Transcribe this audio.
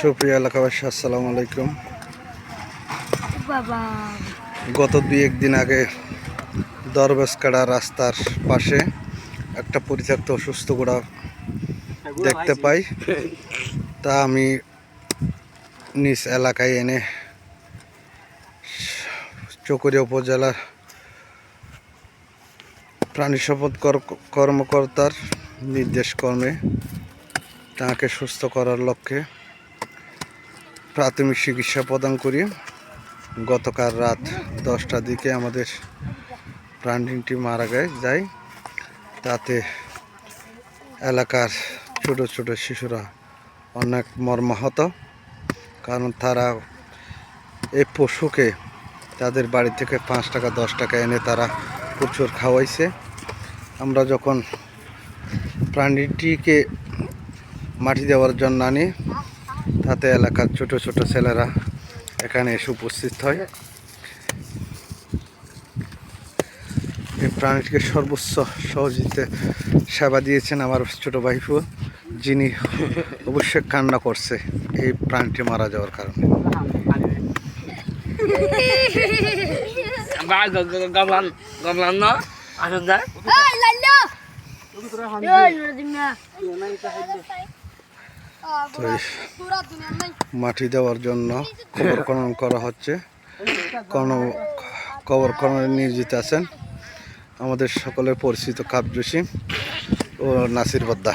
সুপ্রিয় এলাকাবাসী আসসালামু আলাইকুম। গত দুই একদিন আগে দরবেশকাড়া রাস্তার পাশে একটা পরিত্যক্ত অসুস্থ গোড়া দেখতে পাই। তা আমি নিজ এলাকায় এনে চকরিয়া উপজেলার প্রাণী সম্পদ কর- কর্মকর্তার নির্দেশ কর্মে তাকে সুস্থ করার লক্ষ্যে প্রাথমিক চিকিৎসা প্রদান করি। গতকাল রাত দশটার দিকে আমাদের প্রাণীটি মারা গে যায়। তাতে এলাকার ছোট ছোট শিশুরা অনেক মর্মাহত, কারণ তারা এই পশুকে তাদের বাড়ি থেকে পাঁচ টাকা, দশ টাকা এনে তারা প্রচুর খাওয়াইছে। আমরা যখন প্রাণীটিকে মাটি দেওয়ার জন্য আনি তাতে এলাকার ছোট ছোট ছেলেরা এখানে এসে উপস্থিত হয়। এই প্রাণীটিকে সর্বোচ্চ সহযোগিতা সেবা দিয়েছেন আমার ছোট ভাইপু যিনি অবশ্যই কান্না করছে এই প্রাণীটি মারা যাওয়ার কারণে। তো মাটি দেওয়ার জন্য কবর খনন করা হচ্ছে। কোনো কবর খননে নিয়োজিত আছেন। আমাদের সকলের পরিচিত কাপ জসিম ও নাসির বদ্দা।